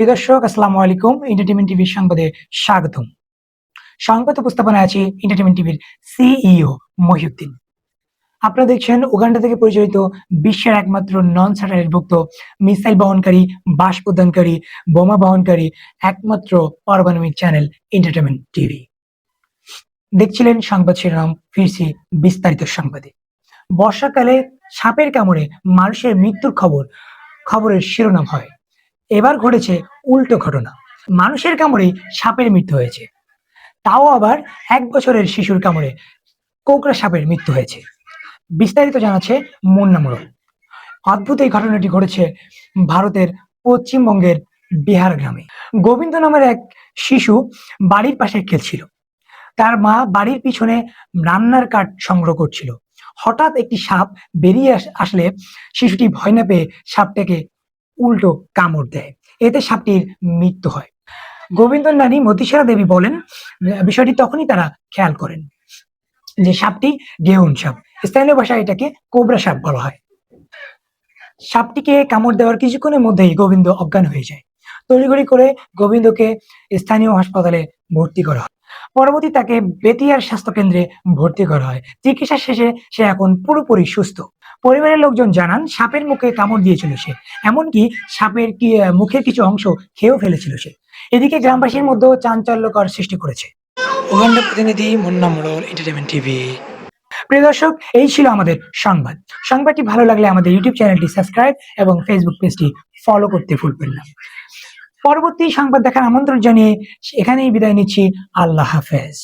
প্রিয় দর্শক আলাইকুম। এন্টারটেনমেন্ট টিভির সংবাদে স্বাগতম। সংবাদ উপস্থাপনায় আছে এন্টারটেনমেন্ট টিভির সিইও মহিউদ্দিন। আপনারা দেখছেন উগান্ডা থেকে পরিচালিত বিশ্বের একমাত্র নন স্যাটেলাইট ভুক্ত মিসাইল বহনকারী বাষ্প উদ্যানকারী বোমা বহনকারী একমাত্র পারমাণবিক চ্যানেল এন্টারটেনমেন্ট টিভি দেখছিলেন সংবাদ শিরোনাম, ফিরছি বিস্তারিত সংবাদে। বর্ষাকালে সাপের কামড়ে মানুষের মৃত্যুর খবর, খবরের শিরোনাম হয়। এবার ঘটেছে উল্টো ঘটনা। মানুষের কামড়ে সাপের মৃত্যু হয়েছে। তাও আবার এক বছরের শিশুর কামড়ে কোকড়া সাপের মৃত্যু হয়েছে। বিস্তারিত জানাচ্ছে মুন্না মোড়ল অদ্ভুত এই ঘটনাটি ঘটেছে ভারতের পশ্চিমবঙ্গের বিহার গ্রামে। গোবিন্দ নামের এক শিশু বাড়ির পাশে খেলছিল। তার মা বাড়ির পিছনে রান্নার কাঠ সংগ্রহ করছিল। হঠাৎ একটি সাপ বেরিয়ে আস- আসলে শিশুটি ভয় না পেয়ে সাপটাকে উল্টো কামড় দেয়। এতে সাপটির মৃত্যু হয়। গোবিন্দর নানী মতিসারা দেবী বলেন, বিষয়টি তখনই তারা খেয়াল করেন যে সাপটি গেউন সাপ। স্থানীয় ভাষায় এটাকে কোবরা সাপ বলা হয়। সাপটিকে কামড় দেওয়ার কিছুক্ষণের মধ্যেই গোবিন্দ অজ্ঞান হয়ে যায়। তড়িঘড়ি করে গোবিন্দকে স্থানীয় হাসপাতালে ভর্তি করা হয়। পরবর্তী তাকে বেতিয়ার স্বাস্থ্য কেন্দ্রে ভর্তি করা হয়। চিকিৎসা শেষে সে এখন পুরোপুরি সুস্থ। পরিবারের লোকজন জানান সাপের মুখে কামড় দিয়েছিল সে। এমনকি সাপের কি মুখের কিছু অংশ খেয়েও ফেলেছিল সে। এদিকে গ্রামবাসীর মধ্যেও চাঞ্চল্যকর সৃষ্টি করেছে। উগান্ডা প্রতিনিধি মুন্না মোড়ল এন্টারটেনমেন্ট টিভি প্রিয় দর্শক এই ছিল আমাদের সংবাদ। সংবাদটি ভালো লাগলে আমাদের ইউটিউব চ্যানেলটি সাবস্ক্রাইব এবং ফেসবুক পেজটি ফলো করতে ভুলবেন না। পরবর্তী সংবাদ দেখার আমন্ত্রণ জানিয়ে এখানেই বিদায় নিচ্ছি। আল্লাহ হাফেজ।